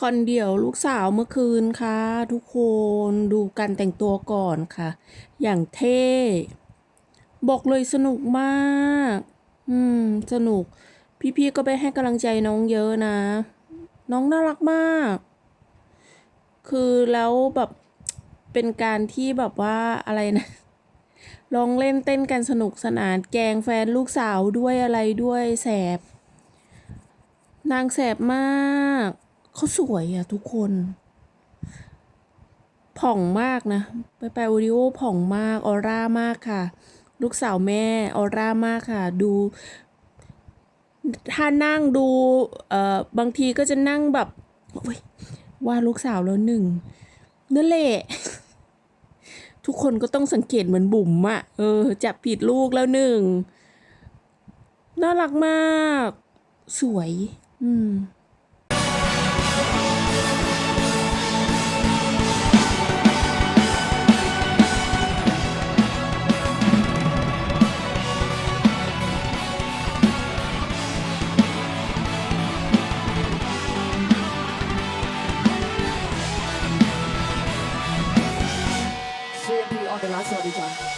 คนเดียวลูกสาวเมื่อคืนค่ะ ทุกคนดูกันแต่งตัวก่อนค่ะ อย่างเท่ บอกเลยสนุกมาก อืม สนุก พี่ๆก็ไปให้กำลังใจน้องเยอะนะ น้องน่ารักมาก คือแล้วแบบเป็นการที่แบบว่าอะไรนะลองเล่นเต้นกันสนุกสนานแกงแฟนลูกสาวด้วยอะไรด้วยแสบ นางแสบมาก เขาสวยอะทุกคน ผ่องมากนะ ไปไปโอริโอผ่องมากออร่ามากค่ะ ลูกสาวแม่ออร่ามากค่ะ ดู ถ้านั่งดูเอ่อบางทีก็จะนั่งแบบว่าลูกสาวแล้วหนึ่งนั่นแหละทุกคนก็ต้องสังเกตเหมือนบุ๋มอะเออ จับผิดลูกแล้วหนึ่ง น่ารักมาก สวย อืม สวัส